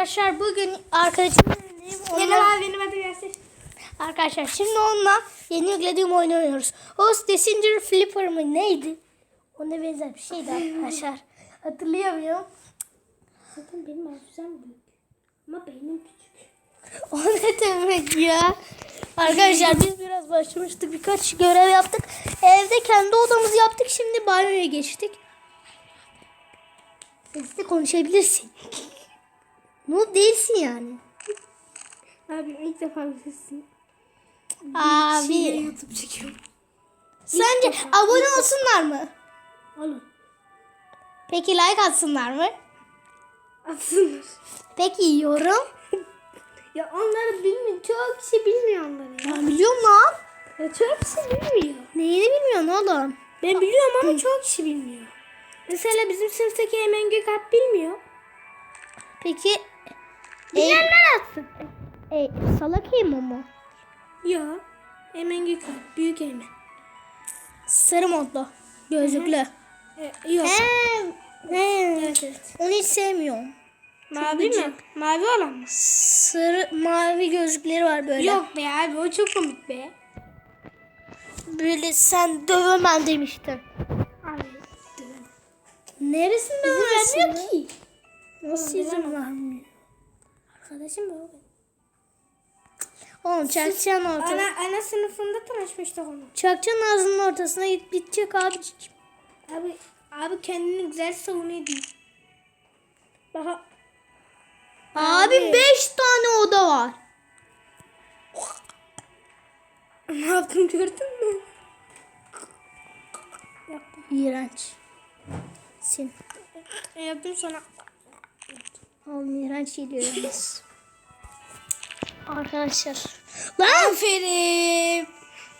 Arkadaşlar bugün arkadaşımla Benim abi benim adım Yasir. Arkadaşlar şimdi onunla yeni yüklediğim oyunu oynuyoruz. Host Messenger Flipper mı neydi? Ona benzer bir şeydi arkadaşlar. Hatırlayamıyorum. Zaten benim hafızam büyük. Ama beynim küçük. O ne demek ya? Arkadaşlar biz biraz başlamıştık. Birkaç görev yaptık. Evde kendi odamızı yaptık. Şimdi banyoya geçtik. Sesli konuşabilirsin. Noob değilsin yani. Abi ilk defa sesin. Abi. YouTube çekiyorum. Sence abone olsunlar mı? Oğlum. Peki like atsınlar mı? Atsınlar. Peki yorum? Ya onları bilmiyor. Çoğu kişi bilmiyor onları ya. Ben biliyorum lan. Ya çoğu kişi bilmiyor. Neyini bilmiyorsun oğlum? Ben biliyorum ama çoğu kişi bilmiyor. Mesela bizim sınıftaki Emen Gökalp bilmiyor. Peki Bilenler atsın. e, salak emo mu? Ya. Emen Gökalp. Büyük Emen. Sarı modlu. Gözlüklü. E, yok. He, he. Evet evet. Onu hiç sevmiyorum. Mavi mi? Mavi olan mı? Sarı mavi gözlükleri var böyle. Yok be abi o çok komik be. Böyle sen dövemem demiştin. Abi. Neresinde İzin dövemezsin? vermiyor ki. Nasıl izin vermiyor? Arkadaşım bu. Oğlum çakçağın ortasına. Ana, ana sınıfında tanışmıştık onu. Çakçağın ağzının ortasına git bitecek abi. Abi abi kendini güzel savunuyor. Bak Abi 5 tane oda var. ne yaptım gördün mü? Yaptım. İğrenç. Sin. Yaptım sonra. Oğlum iğrenç geliyor yalnız. Arkadaşlar. Lan! Aferin.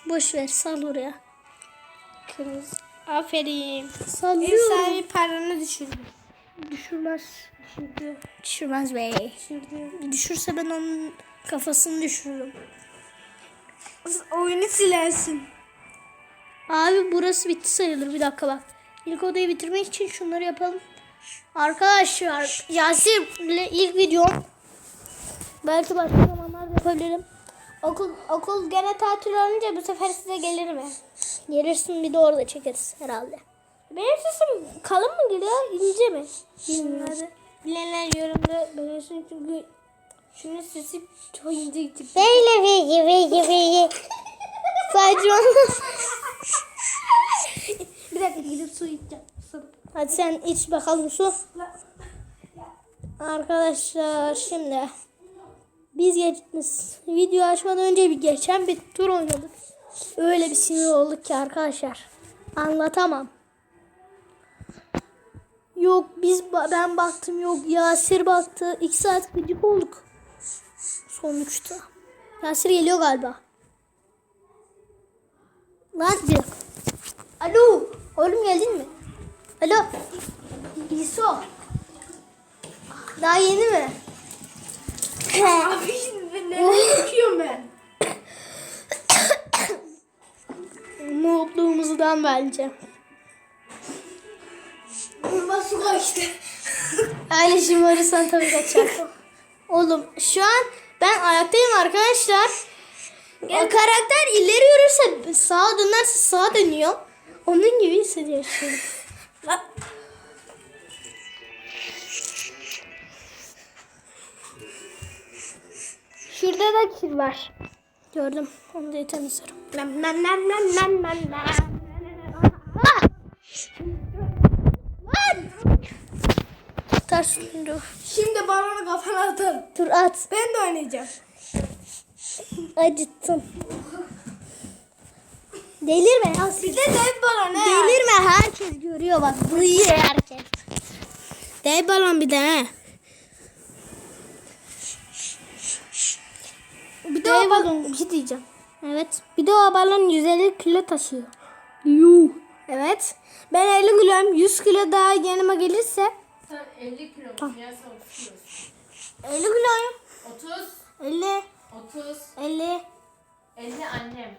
Boş ver sal oraya. Kırmızı. Aferin. Sallıyorum. sahibi paranı düşürdü. Düşürmez. Düşürdü. Düşürmez be. Düşürdü. Düşürse ben onun kafasını düşürürüm. Oyunu silersin. Abi burası bitti sayılır. Bir dakika bak. İlk odayı bitirmek için şunları yapalım. Arkadaşlar Yasir'le ilk videom. Belki başka zamanlarda yapabilirim. Okul okul gene tatil olunca bu sefer size gelirim ben. Gelirsin bir de orada çekeriz herhalde. Benim sesim kalın mı geliyor, ince mi? Bilmiyorum. Bilenler yorumda belirsin çünkü şunun sesi çok ince gitti. Böyle bir gibi gibi. Saçma. Bir dakika gidip su içeceğim. Hadi sen iç bakalım su. Arkadaşlar şimdi biz video açmadan önce bir geçen bir tur oynadık. Öyle bir sinir olduk ki arkadaşlar. Anlatamam. Yok biz ben baktım yok Yasir baktı. İki saat gıcık olduk. Sonuçta. Yasir geliyor galiba. Lan bir. Alo. Oğlum geldin mi? Alo. İso. Daha yeni mi? Abi ne yapıyorum ben? Mutluluğumuzdan bence. Burnuma su kaçtı. Öyle şımarırsan tabii kaçar. Oğlum şu an ben ayaktayım arkadaşlar. O karakter ileri yürürse sağa dönerse sağa dönüyor. Onun gibi hissediyorum şimdi. Şurada da kil var. Gördüm. Onu da temizlerim. Nam nam nam nam nam. Ah! Lan! Ters döndü. Şimdi balonu kafana atarım. Dur at. Ben de oynayacağım. Acıttın. Delirme ya. Bir de dev balon he. Delirme herkes görüyor bak. Duyuyor herkes. Dev balon bir de he. Bir de o balon. balon bir şey diyeceğim. Evet. Bir de o balon 150 kilo taşıyor. Yuh. Evet. Ben 50 kiloyum. 100 kilo daha yanıma gelirse Sen 50 kilo musun ya sen 30 kilosun. 50 kiloyum. 30, 50, 30, 50. 50 annem.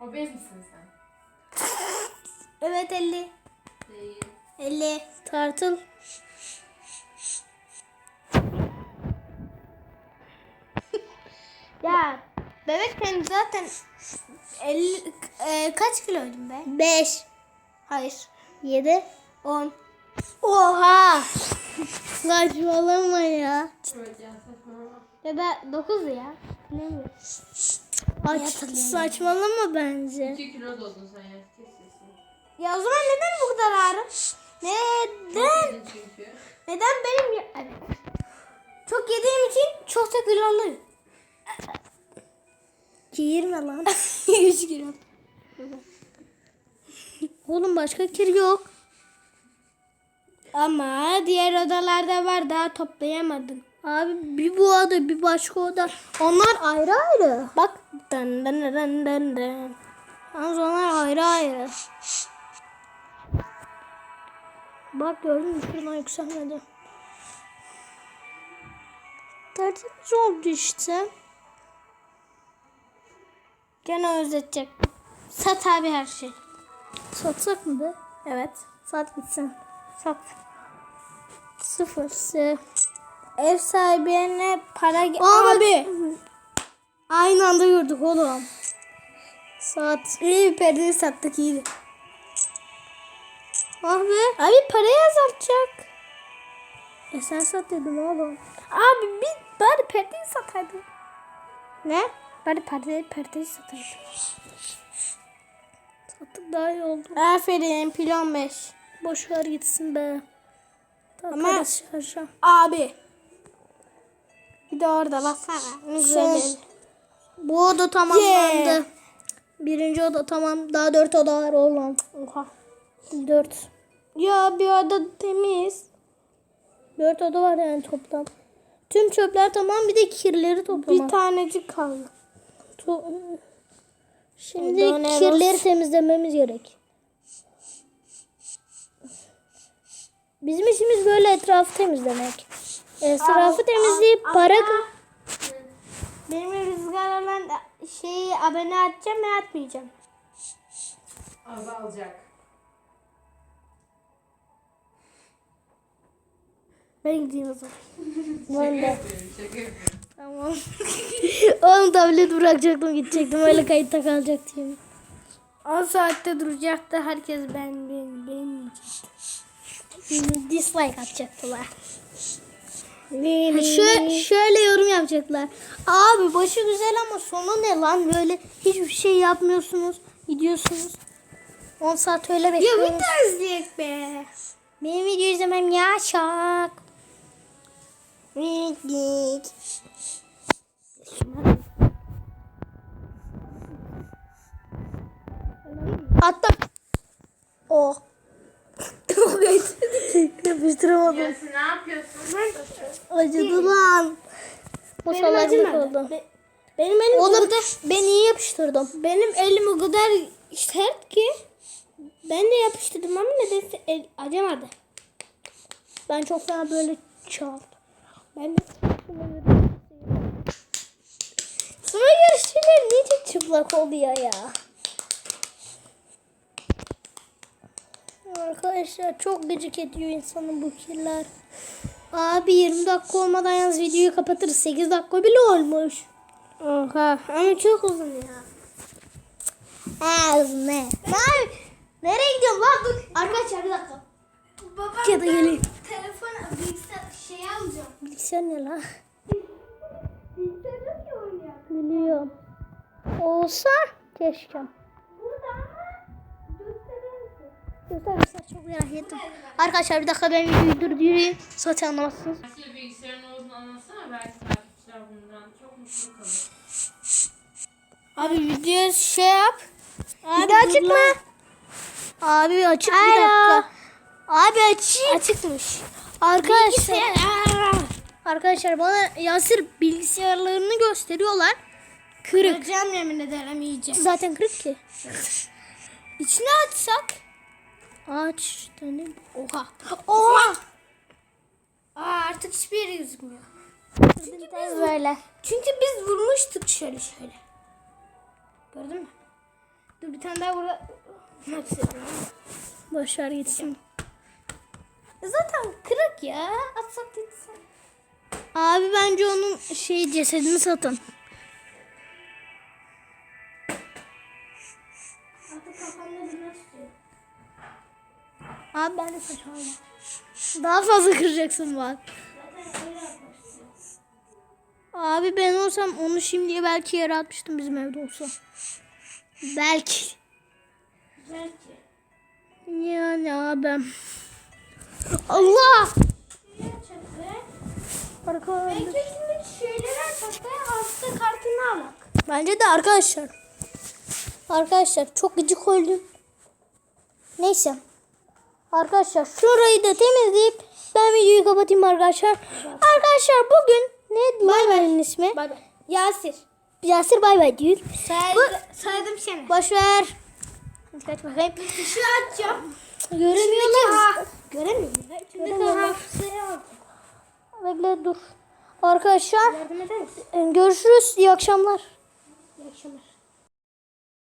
Obez misin sen? Evet 50. Değil. 50. Tartıl. Ya bebekken zaten 50 e, kaç kiloydum ben? 5. Hayır. 7. 10. Oha. Saçmalama ya. Ya da 9 ya. Bilmiyorum. Aç, saçmalama bence. 2 kilo doldun sen ya. Ya o zaman neden bu kadar ağrı? Neden? Neden benim ya... Evet. Çok yediğim için çok da kiloluyum. Girme lan. 100 kilo. Oğlum başka kir yok. Ama diğer odalarda var daha toplayamadım. Abi bir bu oda bir başka oda. Onlar ayrı ayrı. Bak. Dın dın dın dın dın. Yalnız onlar ayrı ayrı. Bak gördün mü şuradan yükselmedi. Tertemiz oldu işte. Gene özletecek. Sat abi her şey. Satsak mı be? Evet. Sat gitsin. Sat. Sıfır. S. Ev sahibine para... Abi. Aynı anda gördük oğlum. Saat. İyi bir perdeyi sattık iyiydi. Ah be. Abi parayı azaltacak. E sen sat dedim oğlum. Abi bir bari perdeyi sataydı. Ne? Bari perdeyi, perdeyi sataydı. Sattık daha iyi oldu. Aferin pilon 5. Boş ver gitsin be. Ama-. Abi. Bir de orada baksana. Güzel. Ev. Bu oda tamamlandı. Yeah. Birinci oda tamam. Daha dört oda var oğlum. Oha. Dört. Ya bir oda temiz. Dört oda var yani toplam. Tüm çöpler tamam bir de kirleri toplama. Bir tanecik kaldı. To- Şimdi Doneros. kirleri temizlememiz gerek. Bizim işimiz böyle etrafı temizlemek. Etrafı temizleyip para Benim rüzgar olan şeyi abone atacağım ya atmayacağım. Azalacak. Ben gideyim o zaman. Ben de. Şaka yapıyorum. Tamam. Oğlum tablet bırakacaktım gidecektim öyle kayıtta kalacaktım. 10 saatte duracaktı. Herkes ben ben ben Dislike atacaktılar. Şöyle, şöyle yorum yapacaklar. Abi başı güzel ama sonu ne lan böyle hiçbir şey yapmıyorsunuz. Gidiyorsunuz. 10 saat öyle Ya bekliyoruz. bir de izleyek be. Benim video izlemem yaşak. Git. Attım. Oh. Yapıştıramadım. Ne yapıyorsun? Acıdı lan. Bu Benim salaklık acımadı. oldu. Be- benim elim o Oğlum kadar, ben iyi yapıştırdım. benim elim o kadar sert ki ben de yapıştırdım ama nedense el acımadı. Ben çok fena böyle çaldım. Ben de Sıra yarışçılar niye çıplak oluyor ya? Arkadaşlar çok gıcık ediyor insanın bu kirler. Abi 20 dakika olmadan yalnız videoyu kapatırız. 8 dakika bile olmuş. Oha ama çok uzun ya. Az ne? Abi, nereye gidiyorsun lan? Dur. Arkadaşlar bir dakika. Baba geleyim. telefon bilgisayar şey alacağım. Bilgisayar ne? Bilgisayar oynayak. Biliyorum. Olsa keşke. Burada ama gösterir misin? Göstermişler çok merak ettim. Arkadaşlar bir dakika ben videoyu durdurayım. Zaten anlamazsınız. Nasıl bilgisayarın olduğunu anlatsana belki takipçiler bundan çok mutlu kalır. Abi video şey yap. Bir daha çıkma. Abi açık bir Alo. dakika. Abi açık. Açıkmış. Arkadaşlar. Arkadaşlar bana Yasir bilgisayarlarını gösteriyorlar. Kırık. Kıracağım yemin ederim iyice. Zaten kırık ki. İçine açsak. Aç ne? Oha. Oha. Aa, artık hiçbir yeri gözükmüyor. Çünkü biz, Böyle. çünkü biz vurmuştuk şöyle şöyle. Gördün mü? Dur bir tane daha burada. Hepsi. Boşver gitsin. Zaten kırık ya. Atsak gitsin. Abi bence onun şey cesedini satın. Abi ben de saçmalama. Daha fazla kıracaksın bak. Abi ben olsam onu şimdiye belki yere atmıştım bizim evde olsa. Belki. Belki. Yani abim. Allah! Arka- Belki şimdi şeyleri açak ve hasta kartını alak. Bence de arkadaşlar. Arkadaşlar çok gıcık oldum. Neyse. Arkadaşlar şurayı da temizleyip ben videoyu kapatayım arkadaşlar. Arkadaşlar bugün ne Maymun'un ismi? Bay bay. Yasir. Yasir bay bay diyor. Saydım, saydım seni. Boş ver. Hadi kaç bakayım. Işığı açacağım. Göremiyorum. Göremiyorum. İçindeki Göremiyorum. Bekle dur. Arkadaşlar misin? görüşürüz. İyi akşamlar. İyi akşamlar.